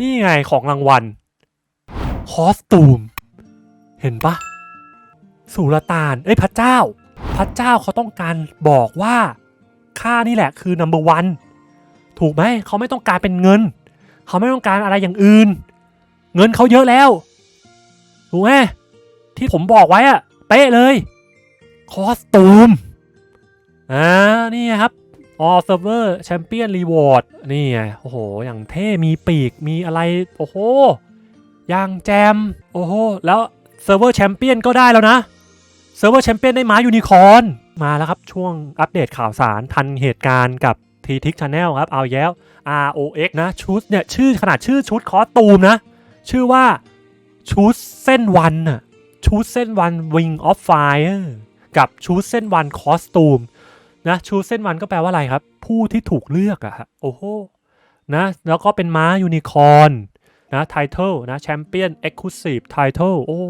นี่ไงของรางวัล คอสตูม เห็นปะสุลต่าน เอ้ยพระเจ้า พระเจ้าเขาต้องการบอกว่าข้านี่แหละคือ number one ถูกไหมเขาไม่ต้องการเป็นเงิน เขาไม่ต้องการอะไรอย่างอื่น เงินเขาเยอะแล้ว ถูกไหมที่ผมบอกไว้อะเป๊ะเลย คอสตูมอ่านี่ครับ ไงครับ All Server Champion Reward นี่ไงโอ้โห อย่างเท่มีปีกมีอะไร โอ้โหอย่างแจม โอ้โห แล้วเซิร์ฟเวอร์แชมเปี้ยนก็ได้แล้วนะเซิร์ฟเวอร์แชมเปี้ยนได้ม้ายูนิคอนมาแล้วครับ ช่วงอัปเดตข่าวสารทันเหตุการณ์กับทีทิกชาแนลครับ เอาแย้ว ROX นะชุดเนี่ยชื่อขนาดชื่อชุดคอสตูมนะ ชื่อว่าชุดเส้นวันน่ะชุดเส้นวัน Wing of Fire กับชุดเส้นวันคอสตูม นะชูเส้นวันก็แปลว่าอะไรครับ ผู้ที่ถูกเลือกอะฮะโอ้โหนะแล้วก็เป็นม้ายูนิคอร์นนะไทเทลนะแชมเปี้ยนเอ็กซ์คลูซีฟไทเทลโอ้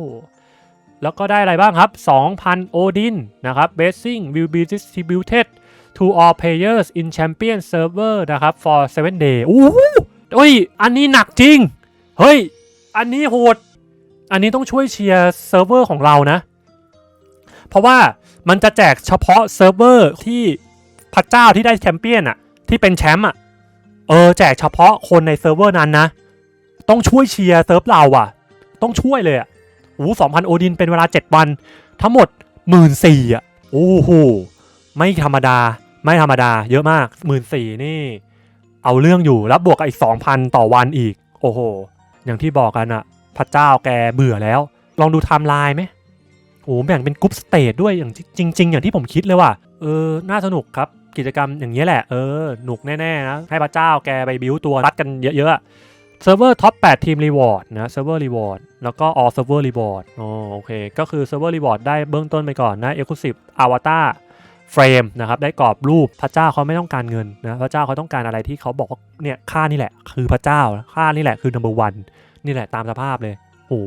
แล้วก็ได้อะไรบ้างครับ 2,000 โอดินนะครับ Basing will be distributed to all players in champion server นะครับ for 7 day โอ้โหเฮ้ย อันนี้หนักจริง เฮ้ย อันนี้โหด อันนี้ต้องช่วยเชียร์เซิร์ฟเวอร์ของเรานะ ราะว่ามันจะแจกเฉพาะเซิร์ฟเวอร์ที่พระเจ้าที่ได้แชมเปี้ยนอะที่เป็นแชมป์อะเออแจกเฉพาะคนในเซิร์ฟเวอร์นั้นนะ ต้องช่วยเชียร์เซิร์ฟเราอะต้องช่วยเลยอะโอ้สองพันโอดินเป็นเวลา 7 วัน ทั้งหมดหมื่นสี่อะโอ้โหไม่ธรรมดาไม่ธรรมดา เยอะมากหมื่นสี่นี่ เอาเรื่องอยู่แล้วบวกกับอีก2,000ต่อวันอีก โอ้โห อย่างที่บอกกันอะพระเจ้าแกเบื่อแล้ว ลองดูไทม์ไลน์ไหม โอ้โหแบ่งเป็นกรุ๊ปสเตจด้วยอย่างจริง ๆ อย่างที่ผมคิดเลยว่ะเออน่าสนุกครับกิจกรรมอย่างนี้แหละเออหนุกแน่ๆนะให้พระเจ้าแกไปบิวตัวรัดกันเยอะๆเซิร์ฟเวอร์ท็อป8ทีมรีวอร์ดนะเซิร์ฟเวอร์รีวอร์ดแล้วก็ all server reward อ๋อโอเค ก็คือเซิร์ฟเวอร์รีวอร์ดได้เบื้องต้นไปก่อนนะ exclusive avatar frame นะครับได้กรอบรูปพระเจ้าเขาไม่ต้องการเงินนะพระเจ้าเขาต้องการอะไรที่เขาบอกว่าเนี่ยค่านี่แหละ คือพระเจ้าค่านี่แหละคือ number one นี่แหละตามสภาพเลยโอ้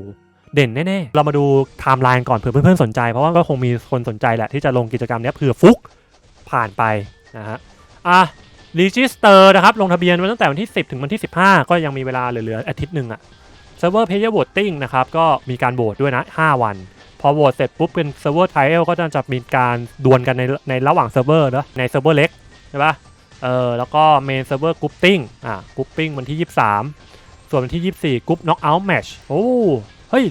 เด่นแน่ๆ เรามาดูไทม์ไลน์ก่อนเผื่อเพื่อนๆสนใจ เพราะว่าก็คงมีคนสนใจแหละที่จะลงกิจกรรมนี้เผื่อฟุกผ่านไปนะฮะอะรีจิสเตอร์นะครับ ลงทะเบียนมาตั้งแต่วันที่ 10 ถึงวันที่ 15 ก็ยังมีเวลาเหลือๆอาทิตย์หนึ่งอะเซิร์ฟเวอร์เพย์โหวตติ้งนะครับ ก็มีการโหวตด้วยนะ 5 วัน พอโหวตเสร็จปุ๊บเป็นเซิร์ฟเวอร์ไทเอลก็จะมีการดวลกันในในระหว่างเซิร์ฟเวอร์นะในเซิร์ฟเวอร์เล็กใช่ปะเออแล้วก็เมนเซิร์ฟเวอร์กรุ๊ปติ้งอะกรุ๊ปปิ้งวันที่ 23 ส่วนวันที่ 24กรุ๊ปน็อกเอาท์แมชโอ้ เฮ้ย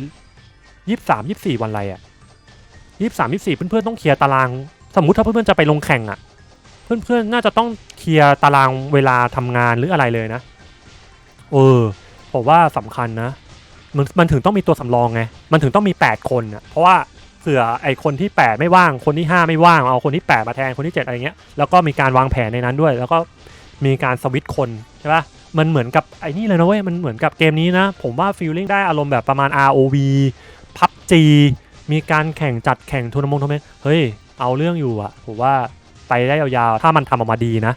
ยี่สามยี่สี่วันอะไรอะยี่สามยี่สี่เพื่อนๆต้องเคลียร์ตาราง สมมุติถ้าเพื่อนๆจะไปลงแข่งอะเพื่อนๆน่าจะต้องเคลียร์ตารางเวลาทำงานหรืออะไรเลยนะ เออผมว่าสำคัญนะมันมันถึงต้องมีตัวสำรองไง มันถึงต้องมี 8 คนอะ เพราะว่าเผื่อไอคนที่ 8 ไม่ว่าง คนที่ 5 ไม่ว่าง เอาคนที่ 8 มาแทน คนที่ 7 อะไรเงี้ย แล้วก็มีการวางแผนในนั้นด้วย แล้วก็มีการสวิตช์คนใช่ปะ มันเหมือนกับไอ้นี่เลยนะเว้ย มันเหมือนกับเกมนี้นะ ผมว่าฟีลลิ่งได้อารมณ์แบบประมาณ ROV พับจีมีการแข่งจัดแข่งทัวร์นาเมนต์ทัวร์นาเมนต์เฮ้ย เอาเรื่องอยู่อะผมว่าไปได้ยาวๆ ถ้ามันทำออกมาดีนะ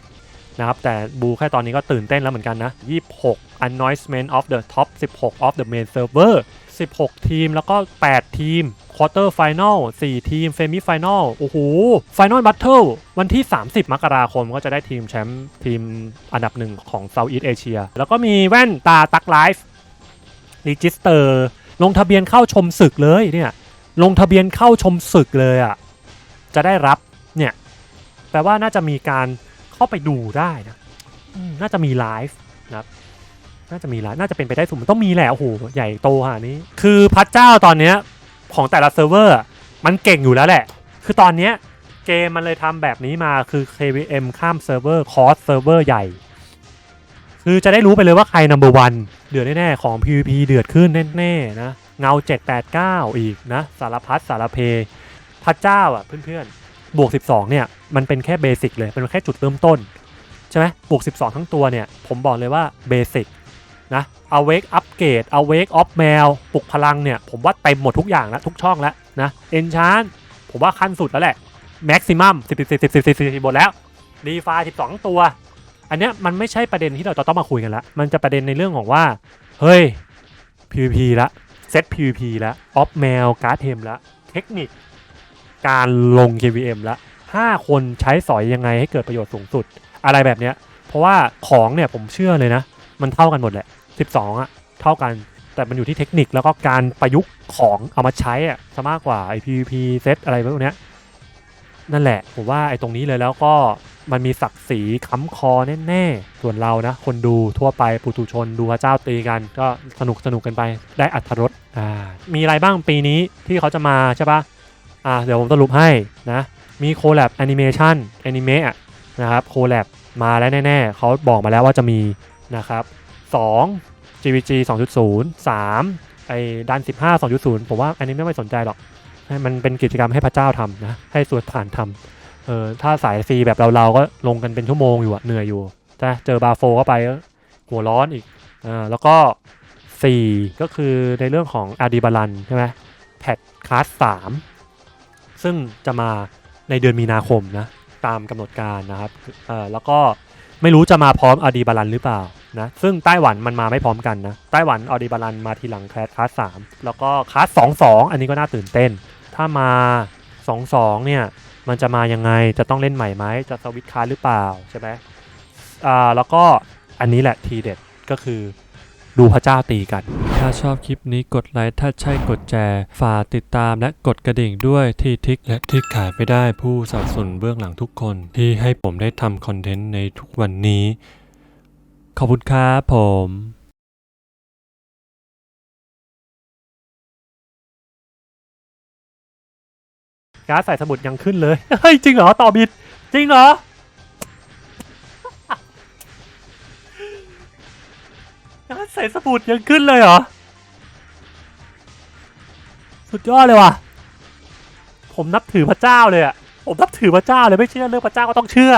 นะครับ แต่บูแค่ตอนนี้ก็ตื่นเต้นแล้วเหมือนกันนะ 26 Announcement of the Top 16 of the Main Server 16 ทีมแล้วก็ 8 ทีม Quarter Final 4ทีม Semi Final โอ้โห Final Battle วันที่ 30 มกราคมก็จะได้ทีมแชมป์ทีมอันดับหนึ่งของ Southeast Asia แล้วก็มีแว่นตาตักไลฟ์ Register ลงทะเบียนเข้าชมศึกเลยเนี่ยลงทะเบียนเข้าชมศึกเลยอะ่ะจะได้รับเนี่ยแปลว่าน่าจะมีการเข้าไปดูได้นะน่าจะมีไลฟ์นะครับ น่าจะมีลฟ์น่าจะเป็นไปได้สูงมันต้องมีแหละโอ้โหใหญ่โตขนาดนี้ คือพระเจ้าตอนเนี้ยของแต่ละเซิร์ฟเวอร์มันเก่งอยู่แล้วแหละ คือตอนเนี้ยเกมมันเลยทำแบบนี้มาคือ KVM ข้ามเซิร์ฟเวอร์คอสเซิร์ฟเวอร์ใหญ่ คือจะได้รู้ไปเลยว่าใคร number one เดือดแน่ๆของ PVP เดือดขึ้นแน่ๆนะเงา 789 อีกนะ สารพัดสารเพ พระเจ้าอะเพื่อนๆบวก 12 เนี่ย มันเป็นแค่เบสิกเลย เป็นแค่จุดเริ่มต้น ใช่ไหมบวก 12 ทั้งตัวเนี่ย ผมบอกเลยว่าเบสิก นะ Awake Upgrade Awake Off Mail ปลุกพลังเนี่ย ผมว่าเต็มหมดทุกอย่างแล้วทุกช่องแล้วนะ Enchant ผมว่าขั้นสุดแล้วแหละ Maximum 10 10 10 10 10 10หมดแล้ว DeFi 12ตัว อันเนี้ยมันไม่ใช่ประเด็นที่เราจะต้องมาคุยกันละมันจะประเด็นในเรื่องของว่า เฮ้ย PVP ละเซต PVP ละออฟแมวการ์ดเทมละเทคนิค การลง KVM ละ5 คนใช้สอยยังไงให้เกิดประโยชน์สูงสุด อะไรแบบเนี้ยเพราะว่าของเนี่ยผมเชื่อเลยนะ มันเท่ากันหมดแหละ 12อะเท่ากัน แต่มันอยู่ที่เทคนิคแล้วก็การประยุกต์ของเอามาใช้อะซะมากกว่าไอ PVP เซตอะไรพวกเนี้ยนั่นแหละ ผมว่าไอ้ตรงนี้เลยแล้วก็มันมีศักดิ์ศรีค้ำคอแน่ๆ ส่วนเรานะ คนดูทั่วไปปุถุชนดูพระเจ้าตีกัน ก็สนุกสนุกกันไปได้อัธรสอ่ามีอะไรบ้างปีนี้ที่เขาจะมาใช่ปะอ่าเดี๋ยวผมสรุปให้นะ มีโคแลบแอนิเมชันแอนิเมะนะครับโคแลบมาแล้วแน่ๆ เขาบอกมาแล้วว่าจะมีนะครับ 2 GVG 2.0 3ไอ้ดัน15 2.0 ผมว่าอันนี้ไม่ไม่สนใจหรอกให้มันเป็นกิจกรรมให้พระเจ้าทำนะ ให้ส่วนฐานทำเออถ้าสายฟรีแบบเราๆก็ลงกันเป็นชั่วโมงอยู่อะเหนื่อยอยู่แต่เจอบาโฟเข้าไปก็หัวร้อนอีกอ่าแล้วก็ 4 ก็คือในเรื่องของอาดีบาลันใช่ไหมแพทคลาส3ซึ่งจะมาในเดือนมีนาคมนะ ตามกำหนดการนะครับเออแล้วก็ไม่รู้จะมาพร้อมอาดีบาลันหรือเปล่า นะซึ่งไต้หวันมันมาไม่พร้อมกันนะไต้หวันอาดีบาลันมาทีหลังแคลสคลาสสามแล้วก็คลาสสองสองอันนี้ก็น่าตื่นเต้น ถ้ามาสองสองเนี่ยมันจะมายังไงจะต้องเล่นใหม่ไหมจะสวิตคลาสหรือเปล่าใช่ไหมอ่าแล้วก็อันนี้แหละทีเด็ดก็คือดูพระเจ้าตีกัน ถ้าชอบคลิปนี้กดไลค์ถ้าใช่กดแชร์ฝากติดตามและกดกระดิ่งด้วยที่ทิกและที่ขายไม่ได้ผู้สนับสนุนเบื้องหลังทุกคน ที่ให้ผมได้ทำคอนเทนต์ในทุกวันนี้ ขอบคุณครับผมการ์ดใส่สมุดยังขึ้นเลย เฮ้ย จริงเหรอ ต่อบิด จริงเหรอ การ์ดใส่สมุดยังขึ้นเลยเหรอ สุดยอดเลยว่ะ ผมนับถือพระเจ้าเลยอะผมนับถือพระเจ้าเลยไม่เชื่อเรื่องพระเจ้าก็ต้องเชื่อ